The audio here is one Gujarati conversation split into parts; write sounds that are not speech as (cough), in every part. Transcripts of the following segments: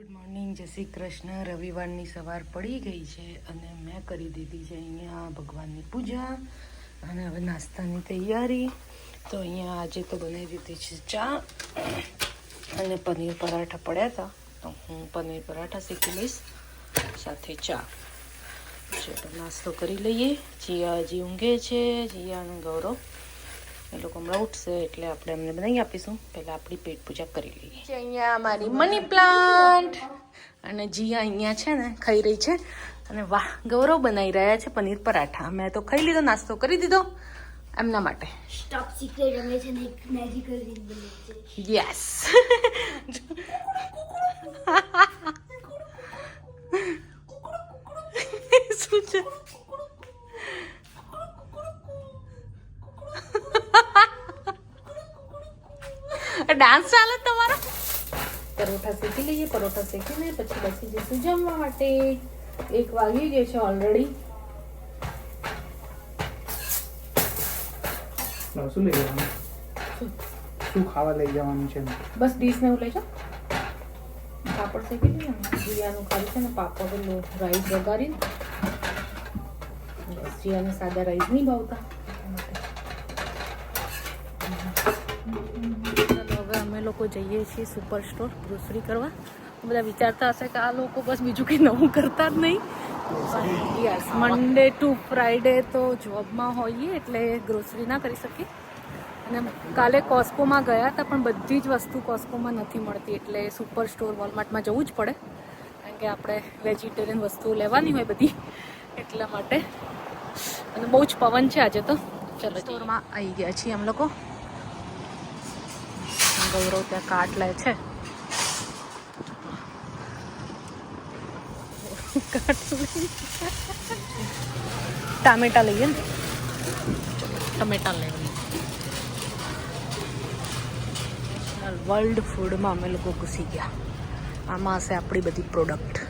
ગુડ મોર્નિંગ જય શ્રી કૃષ્ણ. રવિવારની સવાર પડી ગઈ છે અને મેં કરી દીધી છે અહીંયા ભગવાનની પૂજા અને હવે નાસ્તાની તૈયારી. તો અહીંયા આજે તો બનાવી દીધી છે ચા અને પનીર પરાઠા પડ્યા હતા. તો હું પનીર પરાઠા શીખી લઈશ, સાથે ચા. ચલો, નાસ્તો કરી લઈએ. જીયા હજી ઊંઘે છે. જીયાનું ગૌરવ. એ લોકો હમણાં ઉઠશે એટલે આપણે એમને બનાવી આપીશું. પહેલાં આપણી પેટ પૂજા કરી લઈએ. અહીંયા મારી મની પ્લાન્ટ અને જીયા અહીંયા છે ને ખાઈ રહી છે. અને વાહ ગૌરવ બનાવી રહ્યા છે પનીર પરાઠા. મેં તો ખાઈ લીધો નાસ્તો કરી દીધો એમના માટે. સ્ટોપ સિક્રેટ રમે છે ને મેજિકલ રીત બને છે. યસ (laughs) શું છે? ડાન્સ ચાલે તમારો? પરોઠા શેકી લઈએ પરોઠા શેકીને પછી બેસી જઈશું જમવા માટે. એક વાગી ગયો છે ઓલરેડી શું લઈ જવાનું? શું ખાવા લઈ જવાનું છે? બસ ડીશ ને એવું લઈ જાઓ. પાપડ શેકી લઈએ જીરાનું ખાલી છે ને પાપડ રાઈસ વઘારી જીરાને સાદા રાઈસ નહીં ભાવતા ચાલો હવે અમે લોકો જઈએ છીએ સુપર સ્ટોર ગ્રોસરી કરવા બધા વિચારતા હશે કે આ લોકો બસ બીજું કંઈ નવું કરતા જ નહીં. યસ મંડે ટુ ફ્રાઈડે તો જોબમાં હોઈએ એટલે ગ્રોસરી ના કરી શકીએ. અને કાલે કોસ્કોમાં ગયા હતા, પણ બધી જ વસ્તુ કોસ્કોમાં નથી મળતી, એટલે સુપર સ્ટોર વોલમાર્ટમાં જવું જ પડે. કારણ કે આપણે વેજીટેરિયન વસ્તુઓ લેવાની હોય બધી, એટલા માટે. અને બહુ જ પવન છે આજે તો. ચલો સ્ટોરમાં આવી ગયા છીએ અમે લોકો. ગૌરવ ત્યાં કાટ લે છે. ટામેટા લઈએ ને. ટમેટા લેવાની વર્લ્ડ ફૂડમાં અમે લોકો ઘૂસી ગયા. આમાં હશે આપણી બધી પ્રોડક્ટ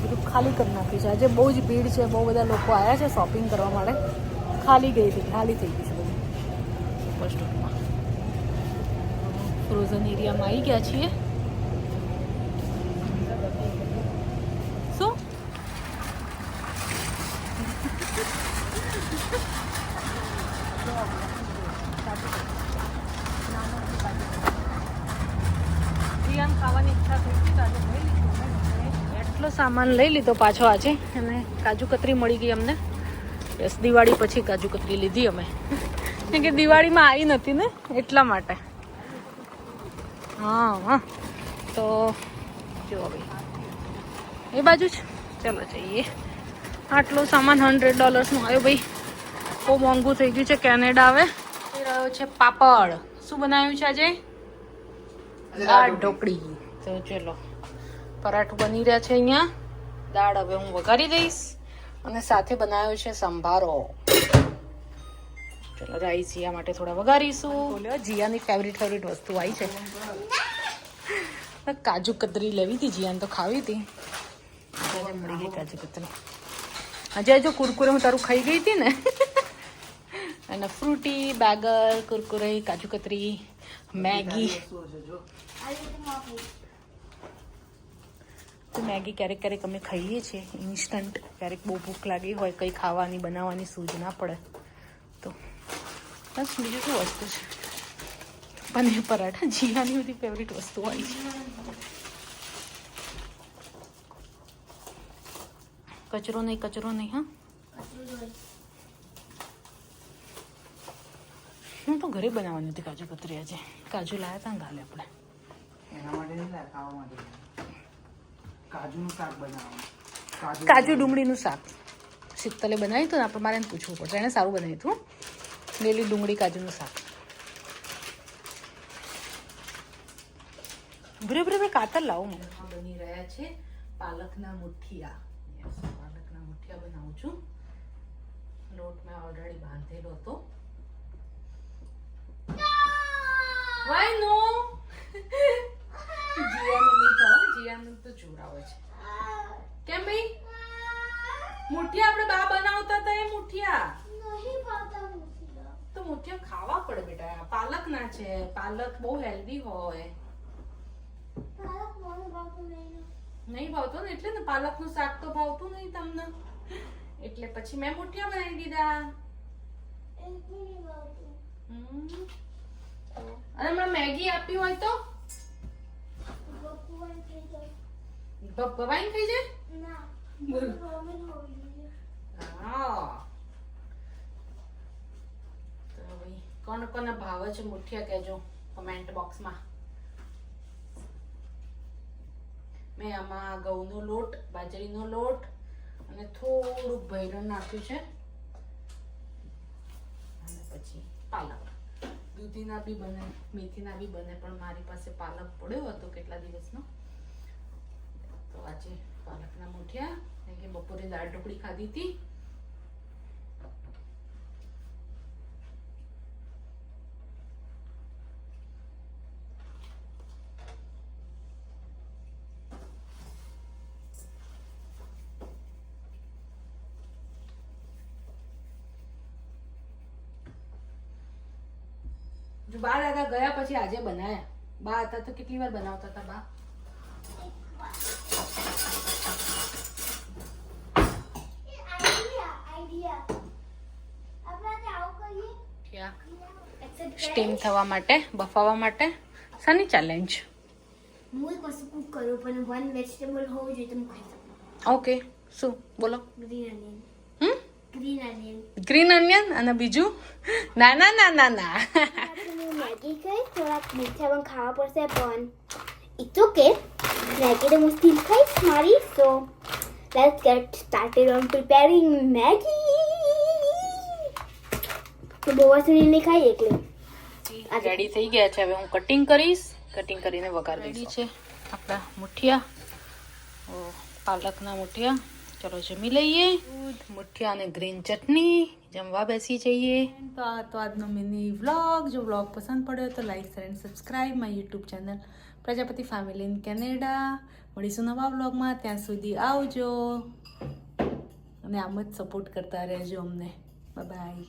બધું ખાલી કરી નાખ્યું છે. આજે બહુ જ ભીડ છે. બહુ બધા લોકો આવ્યા છે શોપિંગ કરવા માટે. ખાલી ગઈ હતી, ખાલી થઈ ગઈ છે. બધું સુપર સ્ટોરમાં ફ્રોઝન એરિયામાં આવી ગયા છીએ. શું. એટલો સામાન લઈ લીધો પાછો આજે. અને કાજુ કતરી મળી ગઈ અમને. બસ, દિવાળી પછી કાજુ કતરી લીધી અમે. કેમ કે દિવાળીમાં આવી નથી ને, એટલા માટે. હા હા. તો, જો ભાઈ એ બાજુ જ. ચલો જઈએ. આટલો સામાન હંડ્રેડ ડોલર્સનો આવ્યો ભાઈ. બહુ મોંઘું થઈ ગયું છે, કેનેડા આવે એ રહ્યો છે પાપડ. શું બનાવ્યું છે આજે? દાળ ઢોકળી. તો ચલો. પરાઠું બની રહ્યા છે અહીંયા. દાળ હવે હું વઘારી દઈશ. અને સાથે બનાવ્યો છે સંભારો. ચલો રાઈ જીયા માટે થોડા વઘારીશું. બોલ્યો જીયાની ફેવરિટ ફેવરિટ વસ્તુ આવી છે. કાજુ કતરી લેવી હતી જીયાને તો ખાવી હતી. મળી ગઈ કાજુ કતરી. આજે જો કુરકુરે હું તારું ખાઈ ગઈ હતી ને? અને ફ્રૂટી બેગર કુરકુરે કાજુ કતરી મેગી. તો મેગી ક્યારેક ક્યારેક અમે ખાઈએ છીએ ઇન્સ્ટન્ટ ક્યારેક બહુ ભૂખ લાગી હોય કંઈ ખાવાની બનાવવાની સૂઝ ના પડે. તો બસ બીજું શું વસ્તુ છે? પનીર પરાઠા જીયાની બધી ફેવરિટ વસ્તુ હોય છે. કચરો નહીં કચરો નહીં હા? હું તો ઘરે બનાવવાની હતી કાજુ કતરી આજે. કાજુ લાયા હતા ગાલે આપણે. એના માટે નહીં લાયા, ખાવા માટે. કાજુનું શાક બનાવવાનું. કાજુ ડુંગળીનું શાક. શીતલે બનાવ્યું હતું ને આપણે મારે પૂછવું પડશે. એણે સારું બનાવ્યું હતું. લીલી ડુંગળી કાજુનું શાક. ભરે ભરે કાતર લાવો મને. બની રહ્યા છે પાલકના મુઠિયા. પાલકના મુઠિયા બનાવું છું. લોટ મેં ઓલરેડી બાંધેલો હતો. વાય નો ખાવ તો જોર આવે છે. કેમ ભાઈ? મુઠિયા આપણે બા બનાવતા હતા એ મુઠિયા. તો મુઠિયા ખાવા પડે બેટા. પાલક ના છે. પાલક બહુ હેલ્ધી હોય. નહીં ભાવતો ને? એટલે ને પાલકનું શાક તો ભાવતું નહીં તમને. એટલે પછી મેં મુઠિયા બનાવી દીધા. અને હમણાં મેગી આપી હોય તો? બપોર થઈ જાય? ભાઈ કોને ભાવે છે મુઠિયા કહેજો કમેન્ટ બોક્સમાં મેં આમાં ઘઉંનો લોટ બાજરીનો લોટ અને થોડુંક ભૈરણ નાખ્યું છે. અને પછી પાલક. દૂધીના બી બને મેથીના બી બને પણ મારી પાસે પાલક પડ્યો હતો કેટલા દિવસનો? પાલકના મુઠિયા કે બપોરે દાળ ઢોકળી ખાધી હતી. જો બા દાદા ગયા પછી આજે બનાયા. બા હતા તો કેટલી વાર બનાવતા હતા બા આઈડિયા આઈડિયા આપણે આજે આવું કરીએ ક્યાં સ્ટીમ થવા માટે બફાવા માટે શાની ચેલેન્જ હું એક વસ્તુ કુક કરું પણ વન વેજીટેબલ હોવું જોઈએ તો ખાઈ શકું. ઓકે શું? બોલો. Green onion hmm? Green onion green onion અને બીજું? ના ના ના ના ના. મેગી કઈ થોડાક મીઠા પણ ખાવા પડશે પણ ઇટ્સ ઓકે મેગી તો હું સ્ટીલ ખાઈશ મારી so let's get started on preparing Maggi. તો બહુ વસ્તુ નહીં ખાઈ એટલે. રેડી થઈ ગયા છે. હવે હું કટિંગ કરીશ. કટિંગ કરીને વઘાર રેડી છે. આપણા મુઠિયા. પાલકના મુઠિયા. ચલો જમી લઈએ. દૂધ મુઠિયા અને ગ્રીન ચટણી. જમવા બેસી જઈએ. તો આ તો આજનો મિની વ્લોગ જો વ્લોગ પસંદ પડ્યો તો like share and subscribe my YouTube channel Prajapati family in Canada મળીશું નવા વ્લોગમાં ત્યાં સુધી આવજો. અને આમ જ સપોર્ટ કરતા રહેજો અમને. બાય